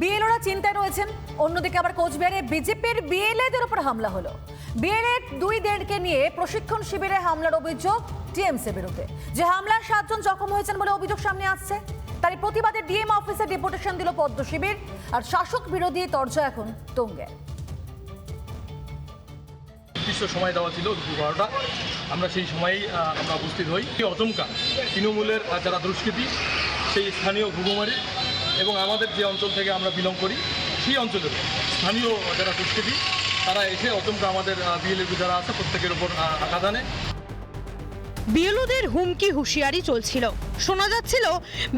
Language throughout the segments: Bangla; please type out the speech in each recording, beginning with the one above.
বিএলওরা চিন্তায় রয়েছেন। অন্যদিকে আবার কোচবিহারে বিজেপির বিএলএদের উপর হামলা হলো। বিএলএ দুই দেড়কে নিয়ে প্রশিক্ষণ শিবিরে হামলার অভিযোগ টিএমসি বিরুদ্ধে। যে হামলায় সাতজন জখম হয়েছেন বলে অভিযোগ সামনে আসছে। তারই প্রতিবাদে ডিএম অফিসে ডেপুটেশন দিল পদ্ম শিবির। আর শাসক বিরোধী তর্জা এখন তুঙ্গে। নির্দিষ্ট সময় দেওয়া ছিল দুপুর বারোটা। আমরা সেই সময়েই আমরা উপস্থিত হই। এই অচমকা তৃণমূলের যারা দুষ্কৃতী, সেই স্থানীয় ঘুঘুমারি এবং আমাদের যে অঞ্চল থেকে আমরা বিলং করি, সেই অঞ্চলের স্থানীয় যারা দুষ্কৃতী তারা এসে অচমকা আমাদের বিএলএ যারা আছে, প্রত্যেকের উপর আঘাত আনে। বিএলওদের হুমকি হুঁশিয়ারি চলছিল। শোনা যাচ্ছিল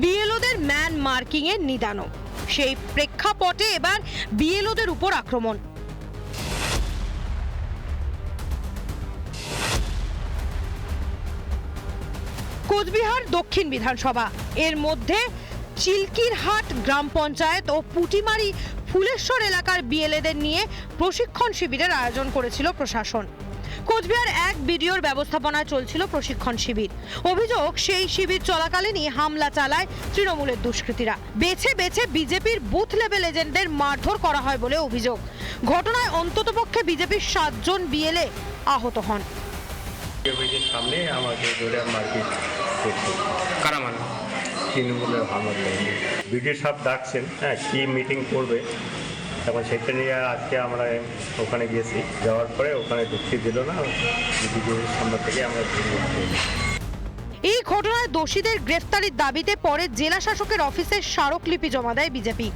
বিএলওদের ম্যান মার্কিং এর নিদানও। সেই প্রেক্ষাপটে এবার বিএলওদের উপর আক্রমণ। কোচবিহার দক্ষিণ বিধানসভা। এর মধ্যে চিলকিরহাট গ্রাম পঞ্চায়েত ও পুটিমারি ফুলেশ্বর এলাকার বিএলএদের নিয়ে প্রশিক্ষণ শিবিরের আয়োজন করেছিল প্রশাসন। কোচবিহার এক বিডিওর ব্যবস্থাপনায় চলছিল প্রশিক্ষণ শিবির। অভিযোগ, সেই শিবির চলাকালীনই হামলা চালায় তৃণমূলের দুষ্কৃতীরা। বেছে বেছে বিজেপির বুথ লেভেল এজেন্টদের মারধর করা হয় বলে অভিযোগ। ঘটনায় অন্ততপক্ষে বিজেপির সাতজন বিএলএ আহত হন। সামনে আমাকে কারা তৃণমূলের ভাঙর বিডিও সাহেব ডাকছেন হ্যাঁ কী মিটিং করবে? তখন সেটা নিয়ে আজকে আমরা ওখানে গিয়েছি। যাওয়ার পরে ওখানে ঢুকতে দিল না বিডিওর সামনে থেকে আমরা এই ঘটনায় দোষীদের গ্রেফতারির দাবিতে পরে জেলা শাসকের অফিসে স্মারকলিপি জমা দেয় বিজেপি।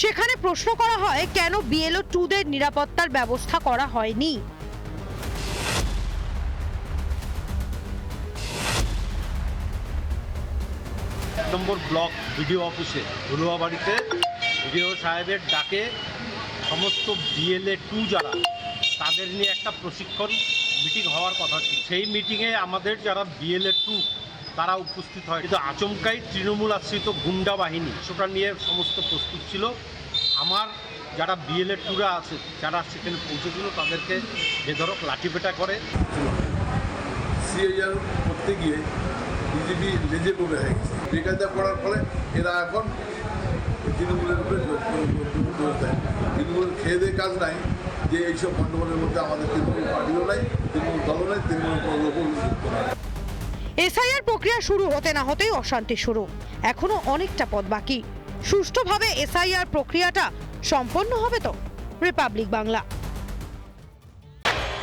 সেখানে প্রশ্ন করা হয় কেন বিএলও টুদের নিরাপত্তার ব্যবস্থা করা হয়নি? নম্বর ব্লক বিডিও অফিসে ঘরুয়া বাড়িতে বিডিও সাহেবের ডাকে সমস্ত বিএলএ টু যারা, তাদের নিয়ে একটা প্রশিক্ষণ মিটিং হওয়ার কথা ছিল। সেই মিটিংয়ে আমাদের যারা বিএলএ টু, তারা উপস্থিত হয়। কিন্তু আচমকাই তৃণমূল আশ্রিত গুন্ডা বাহিনী, সেটা নিয়ে সমস্ত প্রস্তুত ছিল। আমার যারা বিএলএ টুরা আছে, যারা সেখানে পৌঁছেছিল, তাদেরকে বেধরক লাঠিপেটা করে। সিআইআর করতে গিয়ে বিজেপি লেজে পড়ে হয়ে গেছে। বেকায়দা করার ফলে এরা এখন তৃণমূলের উপরে দেয়। তৃণমূলের খেয়ে দিয়ে কাজ নাই যে এইসব গণ্ডগোলের মধ্যে আমাদের তৃণমূল পার্টিও নাই, তৃণমূল দলও নাই তৃণমূল লোকও এসআইআর প্রক্রিয়া শুরু হতে না হতেই অশান্তি শুরু। এখনও অনেকটা পথ বাকি। সুষ্ঠুভাবে এসআইআর প্রক্রিয়াটা সম্পন্ন হবে তো? রিপাবলিক বাংলা।